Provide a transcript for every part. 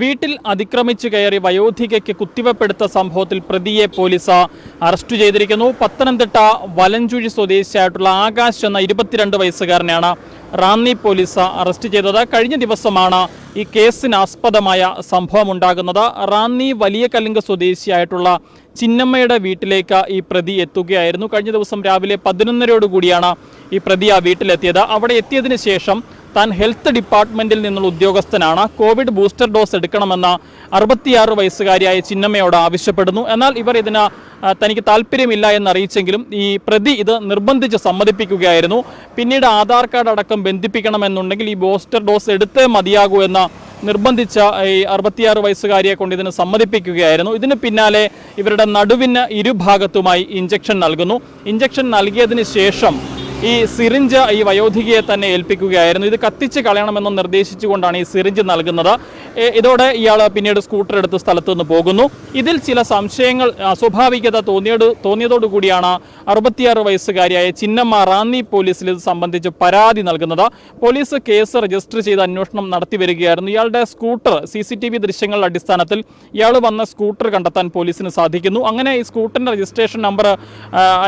വീട്ടിൽ അതിക്രമിച്ചു കയറി വയോധികയ്ക്ക് കുത്തിവെപ്പെടുത്ത സംഭവത്തിൽ പ്രതിയെ പോലീസ് അറസ്റ്റ് ചെയ്തിരിക്കുന്നു. പത്തനംതിട്ട വലഞ്ചുഴി സ്വദേശിയായിട്ടുള്ള ആകാശ് എന്ന ഇരുപത്തിരണ്ട് വയസ്സുകാരനെയാണ് റാന്നി പോലീസ് അറസ്റ്റ് ചെയ്തത്. കഴിഞ്ഞ ദിവസമാണ് ഈ കേസിന് ആസ്പദമായ സംഭവം ഉണ്ടാകുന്നത്. റാന്നി വലിയ കല്ലിങ്ക് സ്വദേശിയായിട്ടുള്ള ചിന്നമ്മയുടെ വീട്ടിലേക്ക് ഈ പ്രതി എത്തുകയായിരുന്നു. കഴിഞ്ഞ ദിവസം രാവിലെ പതിനൊന്നരയോടുകൂടിയാണ് ഈ പ്രതി ആ വീട്ടിലെത്തിയത്. അവിടെ എത്തിയതിന് ശേഷം താൻ ഹെൽത്ത് ഡിപ്പാർട്ട്മെന്റിൽ നിന്നുള്ള ഉദ്യോഗസ്ഥനാണ്. കോവിഡ് ബൂസ്റ്റർ ഡോസ് എടുക്കണമെന്ന അറുപത്തിയാറ് വയസ്സുകാരിയായ ചിന്നമ്മയോട് ആവശ്യപ്പെടുന്നു. എന്നാൽ ഇവർ ഇതിന് തനിക്ക് താല്പര്യമില്ല എന്നറിയിച്ചെങ്കിലും ഈ പ്രതി ഇത് നിർബന്ധിച്ച് സമ്മതിപ്പിക്കുകയായിരുന്നു. പിന്നീട് ആധാർ കാർഡ് അടക്കം ബന്ധിപ്പിക്കണമെന്നുണ്ടെങ്കിൽ ഈ ബൂസ്റ്റർ ഡോസ് എടുത്തേ മതിയാകൂ എന്ന നിർബന്ധിച്ച ഈ അറുപത്തിയാറ് വയസ്സുകാരിയെ കൊണ്ട് ഇതിന് സമ്മതിപ്പിക്കുകയായിരുന്നു. ഇതിന് പിന്നാലെ ഇവരുടെ നടുവിന് ഇരുഭാഗത്തുമായി ഇഞ്ചക്ഷൻ നൽകുന്നു. ഇഞ്ചക്ഷൻ നൽകിയതിന് ശേഷം ഈ സിറിഞ്ച് ഈ വയോധികയെ തന്നെ ഏൽപ്പിക്കുകയായിരുന്നു. ഇത് കത്തിച്ച് കളയണമെന്ന് നിർദ്ദേശിച്ചുകൊണ്ടാണ് ഈ സിറിഞ്ച് നൽകുന്നത്. ഇതോടെ ഇയാൾ പിന്നീട് സ്കൂട്ടർ എടുത്ത് സ്ഥലത്ത് നിന്ന് പോകുന്നു. ഇതിൽ ചില സംശയങ്ങൾ അസ്വാഭാവികത തോന്നിയത് തോന്നിയതോടുകൂടിയാണ് അറുപത്തിയാറ് വയസ്സുകാരിയായ ചിന്നമ്മ റാന്നി പോലീസിൽ ഇത് സംബന്ധിച്ച് പരാതി നൽകുന്നത്. പോലീസ് കേസ് രജിസ്റ്റർ ചെയ്ത് അന്വേഷണം നടത്തി വരികയായിരുന്നു. ഇയാളുടെ scooter C C T V ദൃശ്യങ്ങളുടെ അടിസ്ഥാനത്തിൽ ഇയാൾ വന്ന സ്കൂട്ടർ കണ്ടെത്താൻ പോലീസിന് സാധിക്കുന്നു. അങ്ങനെ ഈ സ്കൂട്ടറിന്റെ രജിസ്ട്രേഷൻ നമ്പർ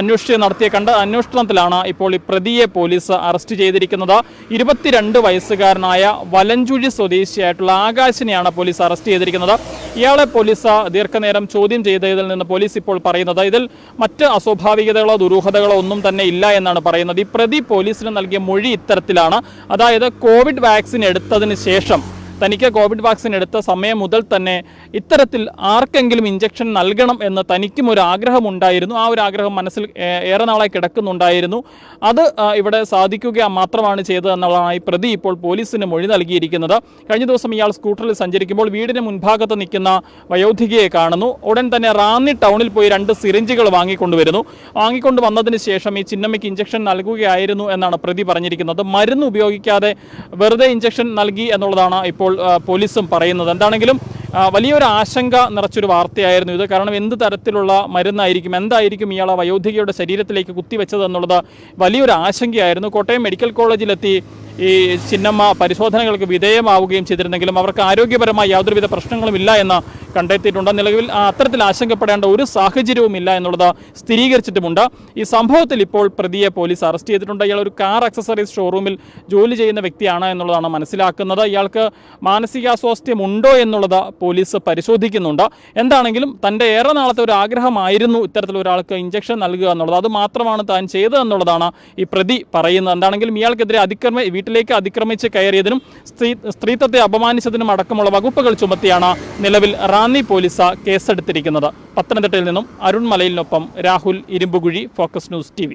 അന്വേഷിച്ച് നടത്തിയ കണ്ട അന്വേഷണത്തിലാണ് ഇപ്പോൾ ഈ പ്രതിയെ പോലീസ് അറസ്റ്റ് ചെയ്തിരിക്കുന്നത്. ഇരുപത്തിരണ്ട് വയസ്സുകാരനായ വലഞ്ചുഴി സ്വദേശിയായിട്ടുള്ള ആകാശിനെയാണ് പോലീസ് അറസ്റ്റ് ചെയ്തിരിക്കുന്നത്. ഇയാളെ പോലീസ് ദീർഘനേരം ചോദ്യം ചെയ്തതിൽ നിന്ന് പോലീസ് ഇപ്പോൾ പറയുന്നത് ഇതിൽ മറ്റ് അസ്വാഭാവികതകളോ ദുരൂഹതകളോ ഒന്നും തന്നെ ഇല്ല എന്നാണ് പറയുന്നത്. ഈ പ്രതി പോലീസിന് നൽകിയ മൊഴി ഇത്തരത്തിലാണ്. അതായത് കോവിഡ് വാക്സിൻ എടുത്തതിന് ശേഷം തനിക്ക് കോവിഡ് വാക്സിൻ എടുത്ത സമയം മുതൽ തന്നെ ഇത്തരത്തിൽ ആർക്കെങ്കിലും ഇഞ്ചക്ഷൻ നൽകണം എന്ന് തനിക്കും ഒരു ആഗ്രഹമുണ്ടായിരുന്നു. ആ ഒരു ആഗ്രഹം മനസ്സിൽ ഏറെ നാളായി കിടക്കുന്നുണ്ടായിരുന്നു. അത് ഇവിടെ സാധിക്കുക മാത്രമാണ് ചെയ്തത് എന്നുള്ളതാണ് ഈ പ്രതി ഇപ്പോൾ പോലീസിന് മൊഴി നൽകിയിരിക്കുന്നത്. കഴിഞ്ഞ ദിവസം ഇയാൾ സ്കൂട്ടറിൽ സഞ്ചരിക്കുമ്പോൾ വീടിന് മുൻഭാഗത്ത് നിൽക്കുന്ന വയോധികയെ കാണുന്നു. ഉടൻ തന്നെ റാന്നി ടൗണിൽ പോയി രണ്ട് സിറിഞ്ചുകൾ വാങ്ങിക്കൊണ്ടുവരുന്നു. വാങ്ങിക്കൊണ്ട് വന്നതിന് ശേഷം ഈ ചിന്നമ്മയ്ക്ക് ഇഞ്ചക്ഷൻ നൽകുകയായിരുന്നു എന്നാണ് പ്രതി പറഞ്ഞിരിക്കുന്നത്. മരുന്ന് ഉപയോഗിക്കാതെ വെറുതെ ഇഞ്ചക്ഷൻ നൽകി എന്നുള്ളതാണ് ഇപ്പോൾ പോലീസും പറയുന്നത് എന്താണെങ്കിലും വലിയൊരു ആശങ്ക നിറച്ചൊരു വാർത്തയായിരുന്നു ഇത്. കാരണം എന്ത് തരത്തിലുള്ള മരുന്നായിരിക്കും എന്തായിരിക്കും ഇയാൾ വയോധികയുടെ ശരീരത്തിലേക്ക് കുത്തിവെച്ചത് എന്നുള്ളത് വലിയൊരു ആശങ്കയായിരുന്നു. കോട്ടയം മെഡിക്കൽ കോളേജിലെത്തി ഈ ചിന്നമ്മ പരിശോധനകൾക്ക് വിധേയമാവുകയും ചെയ്തിരുന്നെങ്കിലും അവർക്ക് ആരോഗ്യപരമായി യാതൊരുവിധ പ്രശ്നങ്ങളും ഇല്ല എന്ന് കണ്ടെത്തിയിട്ടുണ്ട്. നിലവിൽ അത്തരത്തിൽ ആശങ്കപ്പെടേണ്ട ഒരു സാഹചര്യവും ഇല്ല എന്നുള്ളത് സ്ഥിരീകരിച്ചിട്ടുമുണ്ട്. ഈ സംഭവത്തിൽ ഇപ്പോൾ പ്രതിയെ പോലീസ് അറസ്റ്റ് ചെയ്തിട്ടുണ്ട്. ഇയാൾ ഒരു കാർ അക്സസറീസ് ഷോറൂമിൽ ജോലി ചെയ്യുന്ന വ്യക്തിയാണ് എന്നുള്ളതാണ് മനസ്സിലാക്കുന്നത്. ഇയാൾക്ക് മാനസികാസ്വാസ്ഥ്യം ഉണ്ടോ എന്നുള്ളത് പോലീസ് പരിശോധിക്കുന്നുണ്ട്. എന്താണെങ്കിലും തന്റെ ഏറെ നാളത്തെ ഒരു ആഗ്രഹമായിരുന്നു ഇത്തരത്തിൽ ഒരാൾക്ക് ഇഞ്ചക്ഷൻ നൽകുക എന്നുള്ളത്. അത് മാത്രമാണ് താൻ ചെയ്തതെന്നുള്ളതാണ് ഈ പ്രതി പറയുന്നത്. എന്താണെങ്കിലും ഇയാൾക്കെതിരെ അതിക്രമ വീട്ടിലേക്ക് അതിക്രമിച്ച് കയറിയതിനും സ്ത്രീ സ്ത്രീത്വത്തെ അപമാനിച്ചതിനും അടക്കമുള്ള വകുപ്പുകൾ ചുമത്തിയാണ് നിലവിൽ റാന്നി പോലീസ് കേസെടുത്തിരിക്കുന്നത്. പത്തനംതിട്ടയിൽ നിന്നും Arun മലയിലിനൊപ്പം Rahul Irumbukuzhi Focus news T